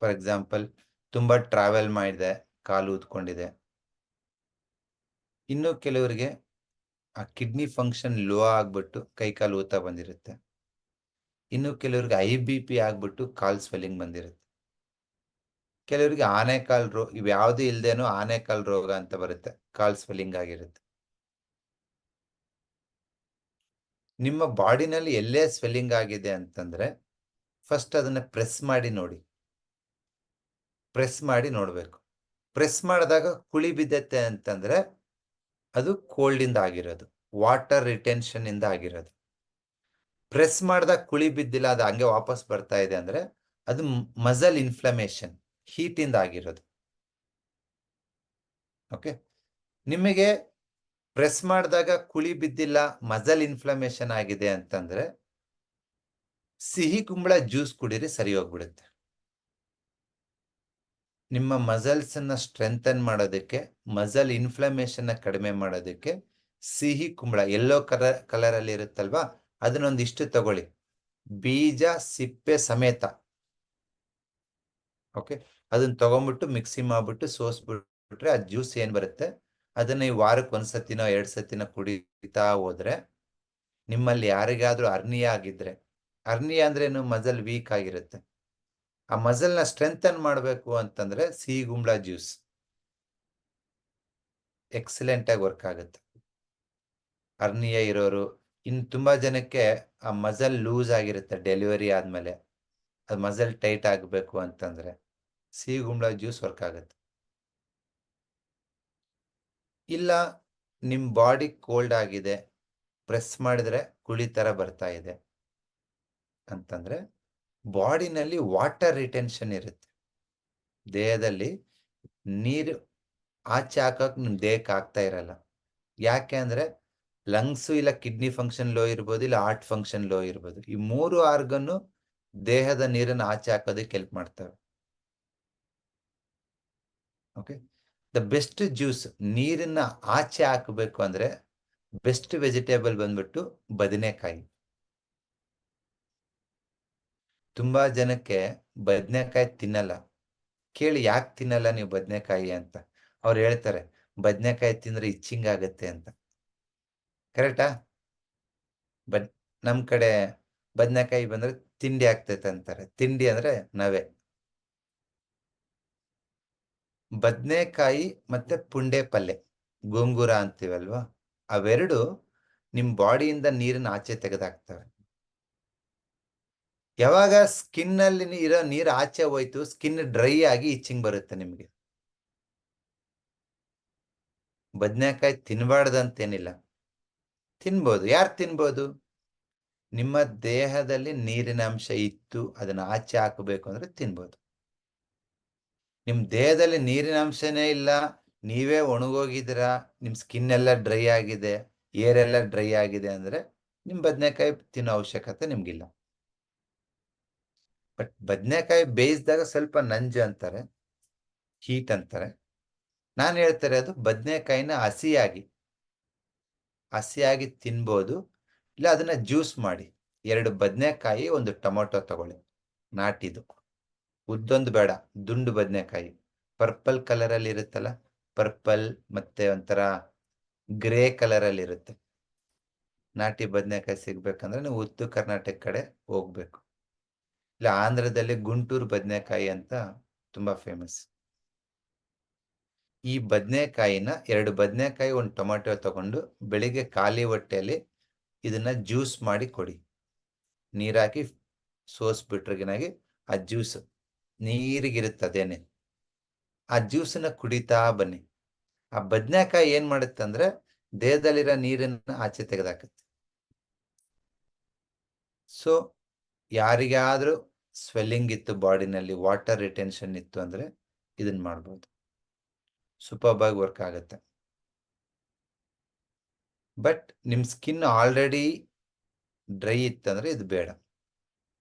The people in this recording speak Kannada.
ಫಾರ್ ಎಕ್ಸಾಂಪಲ್ ತುಂಬ ಟ್ರಾವೆಲ್ ಮಾಡಿದೆ, ಕಾಲು ಊದ್ಕೊಂಡಿದೆ ಇನ್ನು ಕೆಲವರಿಗೆ ಆ ಕಿಡ್ನಿ ಫಂಕ್ಷನ್ ಲೋ ಆಗ್ಬಿಟ್ಟು ಕೈ ಕಾಲು ಊತ ಬಂದಿರುತ್ತೆ. ಇನ್ನು ಕೆಲವರಿಗೆ ಐ ಬಿ ಪಿ ಆಗ್ಬಿಟ್ಟು ಕಾಲ್ ಸ್ವೆಲ್ಲಿಂಗ್ ಬಂದಿರುತ್ತೆ. ಕೆಲವರಿಗೆ ಆನೆಕಾಲ್ ರೋ, ಇವು ಯಾವುದೂ ಇಲ್ದೇನೋ ಆನೆಕಾಲ್ ರೋಗ ಅಂತ ಬರುತ್ತೆ, ಕಾಲ್ ಸ್ವೆಲ್ಲಿಂಗ್ ಆಗಿರುತ್ತೆ. ನಿಮ್ಮ ಬಾಡಿನಲ್ಲಿ ಎಲ್ಲೇ ಸ್ವೆಲ್ಲಿಂಗ್ ಆಗಿದೆ ಅಂತಂದ್ರೆ ಫಸ್ಟ್ ಅದನ್ನ ಪ್ರೆಸ್ ಮಾಡಿ ನೋಡಿ. ಪ್ರೆಸ್ ಮಾಡಿ ನೋಡಬೇಕು. ಪ್ರೆಸ್ ಮಾಡಿದಾಗ ಕುಳಿ ಬಿದ್ದತ್ತೆ ಅಂತಂದ್ರೆ ಅದು ಕೋಲ್ಡ್ ಇಂದ ಆಗಿರೋದು, ವಾಟರ್ ರಿಟೆನ್ಷನ್ ಇಂದ ಆಗಿರೋದು. ಪ್ರೆಸ್ ಮಾಡಿದಾಗ ಕುಳಿ ಬಿದ್ದಿಲ್ಲ, ಅದು ಹಂಗೆ ವಾಪಸ್ ಬರ್ತಾ ಇದೆ ಅಂದ್ರೆ ಅದು ಮಸಲ್ ಇನ್ಫ್ಲಮೇಷನ್ ಹೀಟ್ ಇಂದ ಆಗಿರೋದು. ಓಕೆ? ನಿಮಗೆ ಪ್ರೆಸ್ ಮಾಡಿದಾಗ ಕುಳಿ ಬಿದ್ದಿಲ್ಲ, ಮಸಲ್ ಇನ್ಫ್ಲಮೇಷನ್ ಆಗಿದೆ ಅಂತಂದ್ರೆ ಸಿಹಿ ಕುಂಬಳ ಜ್ಯೂಸ್ ಕುಡೀರಿ ಸರಿ ಹೋಗ್ಬಿಡುತ್ತೆ. ನಿಮ್ಮ ಮಸಲ್ಸ್ ಅನ್ನ ಸ್ಟ್ರೆಂಥನ್ ಮಾಡೋದಕ್ಕೆ ಮಸಲ್ ಇನ್ಫ್ಲಮೇಷನ್ ಕಡಿಮೆ ಮಾಡೋದಕ್ಕೆ ಸಿಹಿ ಕುಂಬಳ ಎಲ್ಲೋ ಕಲರ್ ಕಲರಲ್ಲಿ ಇರುತ್ತಲ್ವಾ, ಅದನ್ನೊಂದಿಷ್ಟು ತಗೊಳ್ಳಿ. ಬೀಜ, ಸಿಪ್ಪೆ ಸಮೇತ. ಓಕೆ ಅದನ್ನ ತಗೊಂಡ್ಬಿಟ್ಟು ಮಿಕ್ಸಿ ಮಾಡ್ಬಿಟ್ಟು ಸೋಸ್ಬಿಟ್ರೆ ಆ ಜ್ಯೂಸ್ ಏನ್ ಬರುತ್ತೆ? ಅದನ್ನ ಈ ವಾರಕ್ಕೆ ಒಂದ್ಸತಿನೋ ಎರಡ್ ಸತಿನ ಕುಡಿತಾ ಹೋದ್ರೆ ನಿಮ್ಮಲ್ಲಿ ಯಾರಿಗಾದ್ರೂ ಅರ್ನಿಯ ಆಗಿದ್ರೆ ಅರ್ನಿಯ ಅಂದ್ರೇನು ಮಸಲ್ ವೀಕ್ ಆಗಿರುತ್ತೆ. ಆ ಮಸಲ್ನ ಸ್ಟ್ರೆಂಥನ್ ಮಾಡಬೇಕು ಅಂತಂದ್ರೆ ಸಿಹಿ ಗುಂಬಳ ಜ್ಯೂಸ್. ಎಕ್ಸಲೆಂಟ್ ಆಗಿ ವರ್ಕ್ ಆಗುತ್ತೆ. ಅರ್ನಿಯ ಇರೋರು, ಇನ್ನು ತುಂಬಾ ಜನಕ್ಕೆ ಆ ಮಸಲ್ ಲೂಸ್ ಆಗಿರುತ್ತೆ ಡೆಲಿವರಿ ಆದ್ಮೇಲೆ. ಅದು ಮಸಲ್ ಟೈಟ್ ಆಗಬೇಕು ಅಂತಂದ್ರೆ ಸಿಹಿ ಗುಂಬಳ ಜ್ಯೂಸ್ ವರ್ಕ್ ಆಗುತ್ತೆ. ಇಲ್ಲ, ನಿಮ್ ಬಾಡಿ ಕೋಲ್ಡ್ ಆಗಿದೆ, ಪ್ರೆಸ್ ಮಾಡಿದ್ರೆ ಕುಳಿ ತರ ಬರ್ತಾ ಇದೆ ಅಂತಂದ್ರೆ ಬಾಡಿನಲ್ಲಿ ವಾಟರ್ ರಿಟೆನ್ಷನ್ ಇರುತ್ತೆ. ದೇಹದಲ್ಲಿ ನೀರು ಆಚೆ ಹಾಕೋಕೆ ನಿಮ್ ದೇಹಕ್ಕೆ ಆಗ್ತಾ ಇರಲ್ಲ. ಯಾಕೆ ಅಂದರೆ ಲಂಗ್ಸು ಇಲ್ಲ ಕಿಡ್ನಿ ಫಂಕ್ಷನ್ ಲೋ ಇರ್ಬೋದು ಇಲ್ಲ ಹಾರ್ಟ್ ಫಂಕ್ಷನ್ ಲೋ ಇರ್ಬೋದು. ಈ ಮೂರು ಆರ್ಗನ್ನು ದೇಹದ ನೀರನ್ನು ಆಚೆ ಹಾಕೋದಕ್ಕೆ ಹೆಲ್ಪ್ ಮಾಡ್ತವೆ. ಓಕೆ? ದ ಬೆಸ್ಟ್ ಜ್ಯೂಸ್ ನೀರನ್ನು ಆಚೆ ಹಾಕಬೇಕು ಅಂದ್ರೆ ಬೆಸ್ಟ್ ವೆಜಿಟೇಬಲ್ ಬಂದ್ಬಿಟ್ಟು ಬದನೆಕಾಯಿ. ತುಂಬಾ ಜನಕ್ಕೆ ಬದನೆಕಾಯಿ ತಿನ್ನಲ್ಲ. ಕೇಳಿ ಯಾಕೆ ತಿನ್ನಲ್ಲ ನೀವು ಬದನೆಕಾಯಿ ಅಂತ. ಅವ್ರು ಹೇಳ್ತಾರೆ, ಬದನೆಕಾಯಿ ತಿಂದ್ರೆ ಇಚ್ಚಿಂಗ್ ಆಗತ್ತೆ ಅಂತ. ಕರೆಕ್ಟಾ? ಬದ್, ನಮ್ ಕಡೆ ಬದನೆಕಾಯಿ ಬಂದ್ರೆ ತಿಂಡಿ ಆಗ್ತೈತೆ ಅಂತಾರೆ. ತಿಂಡಿ ಅಂದ್ರೆ ನವೆ. ಬದನೆಕಾಯಿ ಮತ್ತೆ ಪುಂಡೆ ಪಲ್ಯ ಗೋಂಗೂರ ಅಂತೀವಲ್ವಾ? ಅವೆರಡು ನಿಮ್ ಬಾಡಿಯಿಂದ ನೀರಿನ ಆಚೆ ತೆಗೆದಾಕ್ತವೆ. ಯಾವಾಗ ಸ್ಕಿನ್ ಅಲ್ಲಿ ಇರೋ ನೀರು ಆಚೆ ಹೋಯ್ತು, ಸ್ಕಿನ್ ಡ್ರೈ ಆಗಿ ಇಚ್ಚಿಂಗ್ ಬರುತ್ತೆ ನಿಮ್ಗೆ. ಬದನೆಕಾಯಿ ತಿನ್ಬಾರ್ದಂತೇನಿಲ್ಲ. ತಿನ್ಬೋದು. ಯಾರು ತಿನ್ಬೋದು? ನಿಮ್ಮ ದೇಹದಲ್ಲಿ ನೀರಿನ ಅಂಶ ಇತ್ತು ಅದನ್ನ ಆಚೆ ಹಾಕಬೇಕು ಅಂದ್ರೆ ತಿನ್ಬೋದು. ನಿಮ್ಮ ದೇಹದಲ್ಲಿ ನೀರಿನ ಅಂಶನೇ ಇಲ್ಲ, ನೀವೇ ಒಣಗೋಗಿದ್ದೀರಾ ನಿಮ್ಮ ಸ್ಕಿನ್ ಎಲ್ಲ ಡ್ರೈ ಆಗಿದೆ, ಏರ್ ಎಲ್ಲ ಡ್ರೈ ಆಗಿದೆ ಅಂದ್ರೆ ನಿಮ್ಮ ಬದನೆಕಾಯಿ ತಿನ್ನೋ ಅವಶ್ಯಕತೆ ನಿಮ್ಗಿಲ್ಲ. ಬಟ್ ಬದನೆಕಾಯಿ ಬೇಯಿಸಿದಾಗ ಸ್ವಲ್ಪ ನಂಜು ಅಂತಾರೆ, ಹೀಟ್ ಅಂತಾರೆ. ನಾನು ಹೇಳ್ತಾರೆ ಅದು ಬದನೆಕಾಯಿನ ಹಸಿಯಾಗಿ ಹಸಿಯಾಗಿ ತಿನ್ಬೋದು. ಇಲ್ಲ ಅದನ್ನ ಜ್ಯೂಸ್ ಮಾಡಿ. ಎರಡು ಬದನೆಕಾಯಿ, ಒಂದು ಟೊಮೊಟೊ ತಗೊಳ್ಳಿ. ನಾಟಿದು ಉದ್ದೊಂದು ಬೇಡ, ದುಂಡು ಬದನೆಕಾಯಿ. ಪರ್ಪಲ್ ಕಲರ್ ಅಲ್ಲಿ ಇರುತ್ತಲ್ಲ, ಪರ್ಪಲ್ ಮತ್ತೆ ಒಂಥರ ಗ್ರೇ ಕಲರ್ ಅಲ್ಲಿ ಇರುತ್ತೆ. ನಾಟಿ ಬದನೆಕಾಯಿ ಸಿಗ್ಬೇಕಂದ್ರೆ ನೀವು ಉತ್ತು ಕರ್ನಾಟಕ ಕಡೆ ಹೋಗ್ಬೇಕು. ಇಲ್ಲ, ಆಂಧ್ರದಲ್ಲಿ ಗುಂಟೂರು ಬದನೆಕಾಯಿ ಅಂತ ತುಂಬಾ ಫೇಮಸ್ ಈ ಬದನೆಕಾಯಿನ ಎರಡು ಬದನೆಕಾಯಿ, ಒಂದು ಟೊಮೆಟೊ ತಗೊಂಡು ಬೆಳಿಗ್ಗೆ ಖಾಲಿ ಹೊಟ್ಟೆಯಲ್ಲಿ ಇದನ್ನ ಜ್ಯೂಸ್ ಮಾಡಿ ಕೊಡಿ. ನೀರಾಕಿ ಸೋಸ್ಬಿಟ್ರಿಗಿನಾಗಿ ಆ ಜ್ಯೂಸ್ ನೀರಿಗಿರುತ್ತದೇನೆ ಆ ಜ್ಯೂಸನ್ನ ಕುಡಿತಾ ಬನ್ನಿ. ಆ ಬದನೆಕಾಯಿ ಏನ್ ಮಾಡುತ್ತೆ ಅಂದ್ರೆ ದೇಹದಲ್ಲಿರೋ ನೀರನ್ನ ಆಚೆ ತೆಗೆದಾಕತ್ತೆ. ಸೊ ಯಾರಿಗಾದ್ರೂ ಸ್ವೆಲ್ಲಿಂಗ್ ಇತ್ತು ಬಾಡಿನಲ್ಲಿ ವಾಟರ್ ರಿಟೆನ್ಷನ್ ಇತ್ತು ಅಂದ್ರೆ ಇದನ್ನ ಮಾಡ್ಬೋದು. ಸೂಪರ್ ಆಗಿ ವರ್ಕ್ ಆಗುತ್ತೆ. ಬಟ್ ನಿಮ್ಮ ಸ್ಕಿನ್ ಆಲ್ರೆಡಿ ಡ್ರೈ ಇತ್ತಂದ್ರೆ ಇದು ಬೇಡ.